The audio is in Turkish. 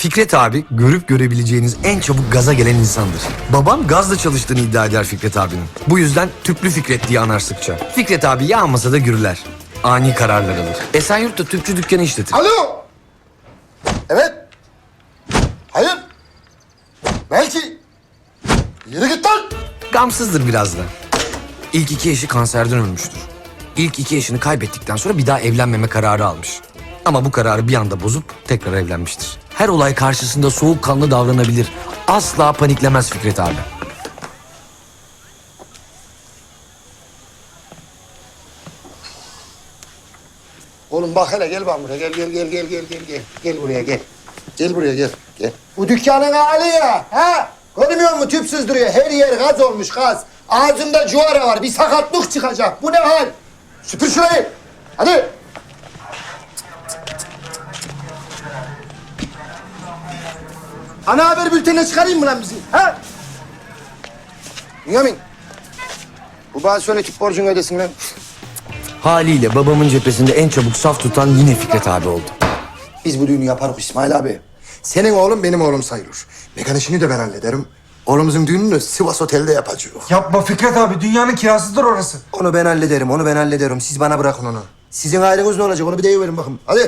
Fikret abi görüp görebileceğiniz en çabuk gaza gelen insandır. Babam gazla çalıştığını iddia eder Fikret abinin. Bu yüzden tüplü Fikret diye anar sıkça. Fikret abi yağmasa da gürler. Ani kararlar alır. Esenyurt'ta tüpçü dükkanı işletir. Alo. Evet. Hayır. Belki. Yürü git lan. Gamsızdır biraz da. İlk iki eşi kanserden ölmüştür. İlk iki eşini kaybettikten sonra bir daha evlenmeme kararı almış. Ama bu kararı bir anda bozup tekrar evlenmiştir. Her olay karşısında soğukkanlı davranabilir. Asla paniklemez Fikret abi. Oğlum bak hele gel bak buraya. Gel gel gel gel gel gel gel. Gel buraya gel. Gel buraya gel. Gel. Bu dükkanın hali ya. Ha? Görmüyor musun tüpsüz duruyor. Her yer gaz olmuş gaz. Ağzında cuvara var. Bir sakatlık çıkacak. Bu ne hal? Süpür şurayı. Hadi. Ana haber bültenine çıkarayım mı lan bizi? Ha? Bünyamin. Bu bana söyle tüp borcunu ödesin lan. Haliyle babamın cephesinde en çabuk saf tutan yine Fikret abi oldu. Biz bu düğünü yaparız İsmail abi. Senin oğlum benim oğlum sayılır. Mekan işini de ben hallederim. Oğlumuzun düğününü Sivas Otel'de yapacağız. Yapma Fikret abi dünyanın kirasıdır orası. Onu ben hallederim, onu ben hallederim. Siz bana bırakın onu. Sizin aileniz ne olacak onu bir deyiverin bakın. Hadi.